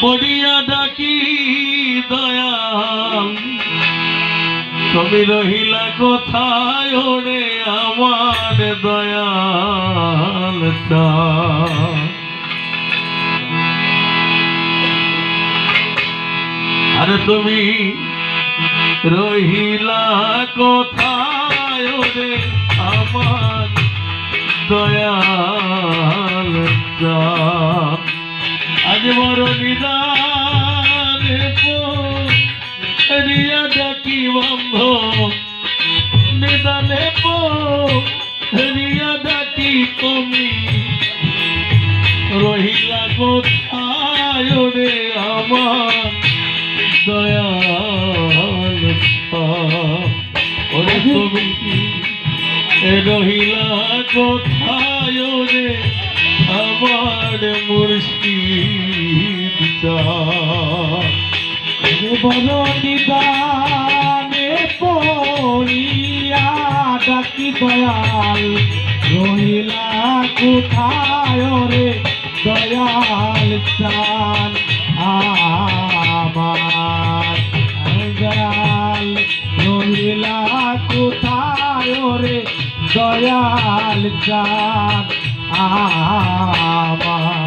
পড়িয়া ডাকি দয়াল তুমি রহিলা কোথায় ওরে আমার দয়াল আরে তুমি রহিলা কোথায় ওরে আমার দয়াল চাঁদ। আজ বড় নিদানে রিয়া ডাকি বন্ধ নিদানে রিয়া ডাকি তুমি রহিলা কোথায় রে আমার দয়াল। ওরে তুমি রহিলা কোথায় রে, আমার মুর্শিদ নিদানে পড়িয়া ডাকি দয়াল, রহিলা কোথায় রে দয়াল চান আমার? দয়াল, রহিলা কোথায় রে দয়াল চান আমার?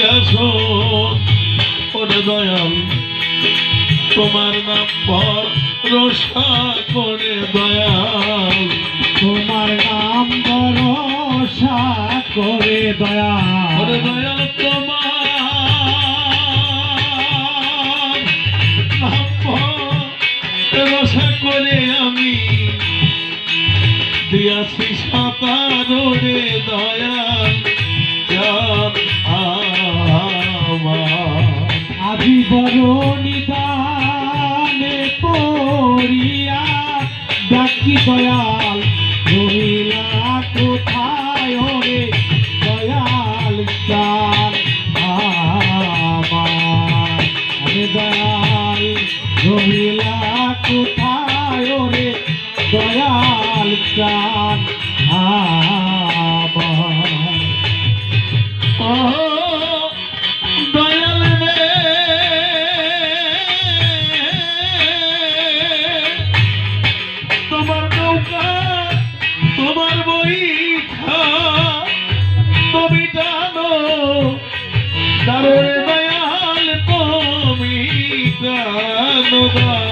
সিংহাসন ওরে দয়াল তোমার নাম ভরসা করে দয়াল। তোমার নাম ভরসা করে দয়া ওরে দয়াল তোমার ভরসা করে আমি দিয়াছি সাঁতার রে দয়াল। নিদানে পড়িয়া ডাকি দয়াল রহিলা কোথায় রে দয়াল আমার আরে দয়াল রহিলা কোথায় রে দয়াল চান Jehovah.